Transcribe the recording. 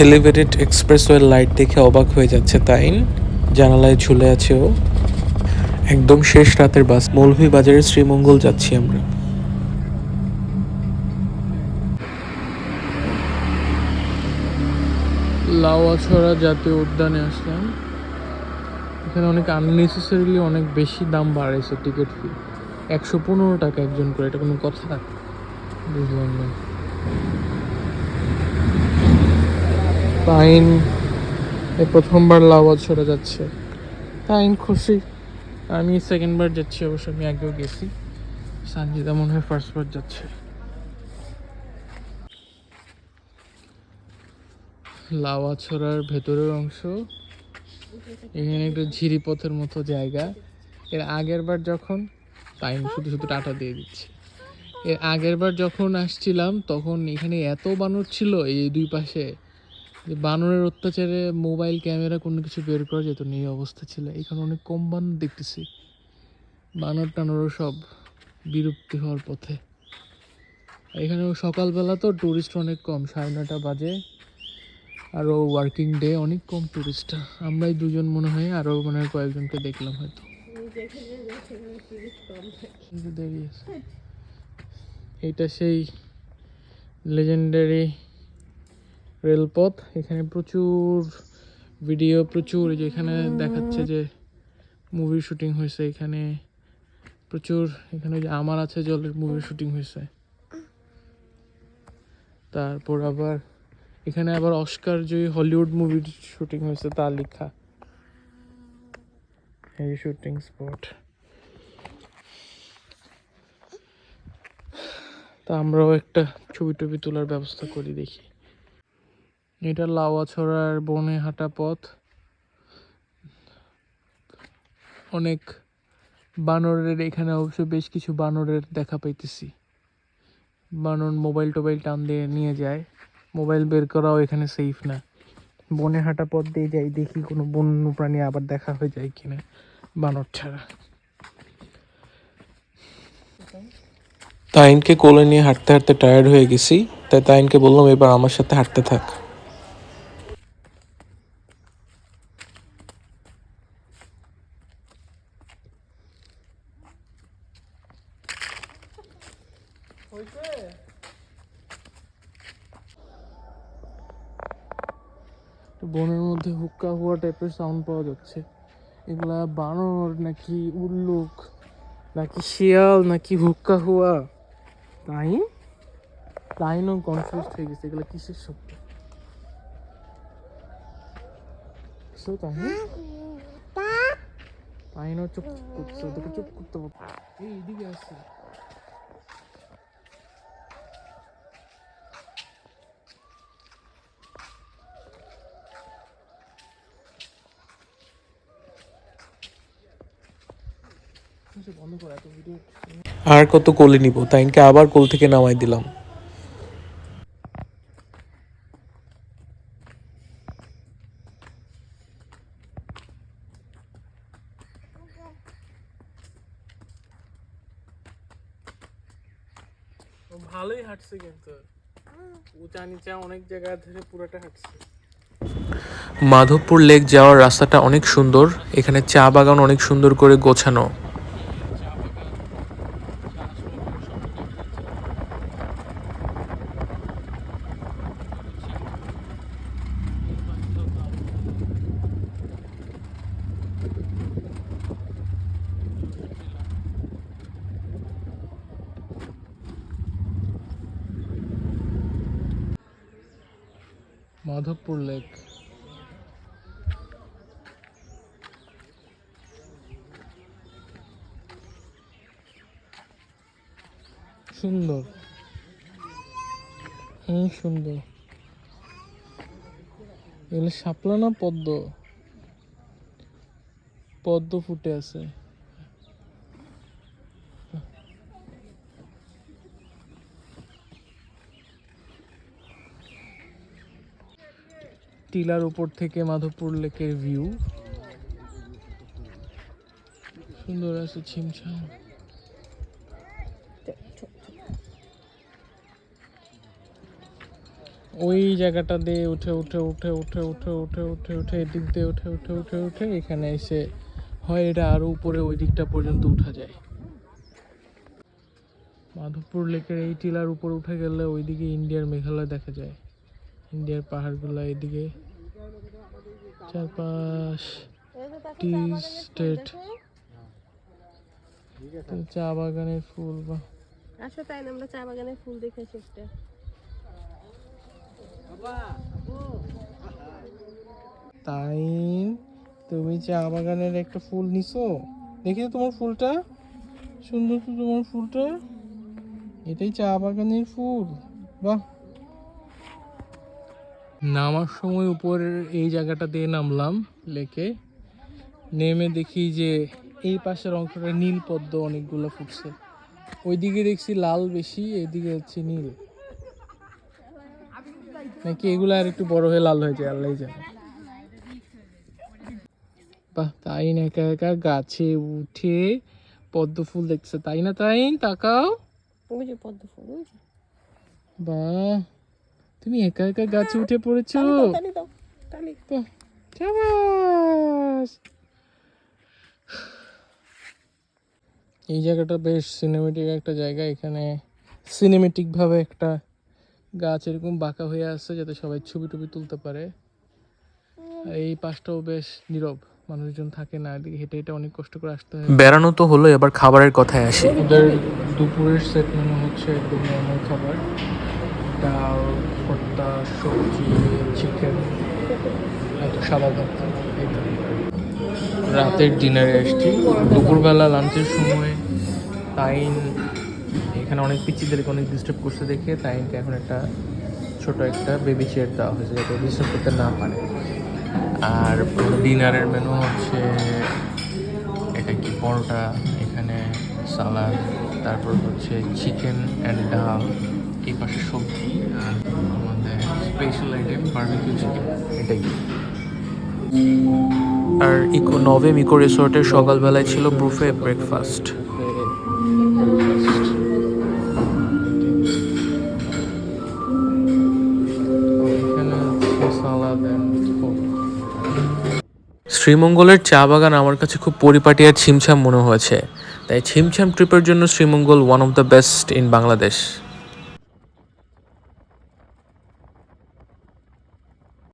Elevated এক্সপ্রেসওয়ের light দেখে অবাক হয়ে যাচ্ছে তাইন। জানালায় ঝুলে আছে ও। একদম শেষ রাতের বাস। মৌলভী বাজারের শ্রীমঙ্গল যাচ্ছি আমরা। লাওয়াছড়া জাতীয় উদ্যানে আসলাম। এখানে অনেক আননেসেসারিলি অনেক বেশি দাম বাড়াইছে টিকিট ফি একশো পনেরো টাকা একজন করে, এটা কোনো কথা বুঝলাম না। তাইন এ প্রথমবার লাওয়াছড়া যাচ্ছে। তাইন খুশি। আমি সেকেন্ডবার যাচ্ছি অবশ্য, আমি আগেও গেছি। সানজিদা মনে হয় ফার্স্টবার যাচ্ছে। লাওয়া লাওয়াছড়ার ভেতরের অংশ। এখানে একটা ঝিরি পথের মতো জায়গা। এর আগের বার যখন টাইম শুধু শুধু টাটা দিয়ে দিচ্ছে। এর আগের বার যখন আসছিলাম, তখন এখানে এত বানর ছিল, এই দুই পাশে। যে বানরের অত্যাচারে মোবাইল ক্যামেরা কোনো কিছু বের করা যেত না এই অবস্থা ছিল। এখানে অনেক কম বানর দেখতেছি। বানর টানরও সব বিরক্তি হওয়ার পথে। এখানে সকালবেলা তো টুরিস্ট অনেক কম সাড়ে নটা বাজে। আরও ওয়ার্কিং ডে অনেক কম টুরিস্ট আমরাই দুজন মনে হয় আরও মনে হয় কয়েকজনকে দেখলাম হয়তো। এটা সেই লেজেন্ডারি রেলপথ। এখানে প্রচুর ভিডিও প্রচুর যে এখানে দেখাচ্ছে যে মুভি শুটিং হয়েছে এখানে। প্রচুর এখানে যে আমার আছে জলের মুভি শুটিং হয়েছে। তারপর আবার এখানে আবার অস্কার জয়ী হলিউড মুভির শুটিং হয়েছে তা লেখা। এই শুটিং স্পট তা আমরাও একটা ছবি টবি তোলার ব্যবস্থা করি দেখি। এটা লাওয়াছড়ার বনে হাঁটা পথ। অনেক বানরের এখানে অবশ্য বেশ কিছু বানরের দেখা পাইতেছি। বানর মোবাইল টোবাইল টান দিয়ে নিয়ে যায়। মোবাইল বের করাও এখানে সেফ না। বনে হাঁটা পথ দিয়ে যাই, দেখি কোনো বন্য প্রাণী আবার দেখা হয়ে যায় কিনা বানর ছাড়া। তাইনকে কোলে নিয়ে হাঁটতে হাঁটতে টায়ার্ড হয়ে গেছি। তাই তাইনকে বললাম, এবার আমার সাথে হাঁটতে থাক। তো বনের মধ্যে হুক্কা হুয়া টাইপের সাউন্ড পাওয়া যাচ্ছে। এগুলা বানর নাকি উল্লুক নাকি শিয়াল নাকি হুক্কা হুয়া? তাই? তাইনও কনফিউজ হয়ে গেছে এগুলো কিসের শব্দ? So, তাই তাইনও চুপ করছে চুপ করতে এই এদিকে আসছে বন্ধ করে এত ভিডিও আর কত কোলে নিব? তাইনকে আবার কোল থেকে নামাই দিলাম। ভালোই হাঁটছে কিন্তু। উঁচা নিচা অনেক জায়গা ধরে পুরোটা হাঁটছে। মাধবপুর লেক যাওয়ার রাস্তাটা অনেক সুন্দর। এখানে চা বাগান অনেক সুন্দর করে গোছানো। মাধবপুর লেক। সুন্দর। হুম সুন্দর। এগুলো শাপলা না পদ্ম পদ্ম ফুটে আছে। টিলার উপর থেকে মাধবপুর লেকের ভিউ। সুন্দর আছে ছিমছাম। ওই জায়গাটা দিয়ে উঠে উঠে উঠে উঠে উঠে উঠে উঠে উঠে, এদিক দিয়ে উঠে উঠে উঠে উঠে এখানে এসে হয় এটা আরও উপরে ওই দিকটা পর্যন্ত উঠা যায়। মাধবপুর লেকের এই টিলার উপর উঠে গেলে ওইদিকে ইন্ডিয়ার মেঘালয় দেখা যায়। ইন্ডিয়ার পাহাড়গুলো এদিকে। চারপাশ টি স্টেট চা বাগানের ফুল বা আসো তাই আমরা চা বাগানের ফুল দেখে আসি একটা। তাই তুমি চা বাগানের একটা ফুল নিছো? দেখি তোমার ফুলটা। সুন্দর তো তোমার ফুলটা। এটাই চা বাগানের ফুল। বাহ! নামার সময় উপরের এই জায়গাটা দিয়ে নামলাম লেকে। নেমে দেখি যে এই পাশের অংশটা নীল পদ্ম অনেকগুলো ফুটছে। ওইদিকে দেখছি লাল বেশি এদিকে হচ্ছে নীল। নাকি এগুলো আর একটু বড় হয়ে লাল হয়ে যায় আল্লাহ জানে। বাহ তাই না? একা একা গাছে উঠে পদ্ম ফুল দেখছে। তাই না তাই? তাকাও। ওই যে পদ্ম ফুল বাহ। তুমি একা একা গাছে উঠে পড়েছো? এই জায়গাটা বেশ সিনেমেটিক একটা জায়গা। এখানে সিনেমেটিক ভাবে একটা গাছ এরকম বাঁকা হয়ে আছে যাতে সবাই ছবি টবি তুলতে পারে। আর এই পাশটাও বেশ নীরব মানুষজন থাকে না এদিকে হেঁটে হেঁটে অনেক কষ্ট করে আসতে হয়। বেড়ানো তো হলো এবার খাবারের কথায় আসি। ওদের দুপুরের সেট মেনু হচ্ছে একদম নর্মাল খাবার। ডাল ভর্তা, সবজি চিকেন এত সাদা ভাত রাতের ডিনারে এসছি। দুপুরবেলা লাঞ্চের সময় তাইন এখানে অনেক পিচ্ছিদেরকে অনেক ডিস্টার্ব করছে দেখে তাইনকে এখন একটা ছোট একটা বেবি চেয়ার দেওয়া হয়েছে যাতে ডিস্টার্ব করতে না পারে। আর ডিনারের মেনু হচ্ছে এটা কি পরোটা, এখানে সালাদ তারপর হচ্ছে চিকেন অ্যান্ড ডাল এই পাশে সবজি আর আমাদের স্পেশাল আইটেম বার্বিকিউ চিকেন এটাই। আর ইকো নভেম ইকো রিসোর্টের সকালবেলায় ছিল বুফে ব্রেকফাস্ট শ্রীমঙ্গলের চা বাগান আমার কাছে খুব পরিপাটি আর ছিমছাম মনে হয়েছে। তাই ছিমছাম ট্রিপের জন্য Sreemangal one of the best in Bangladesh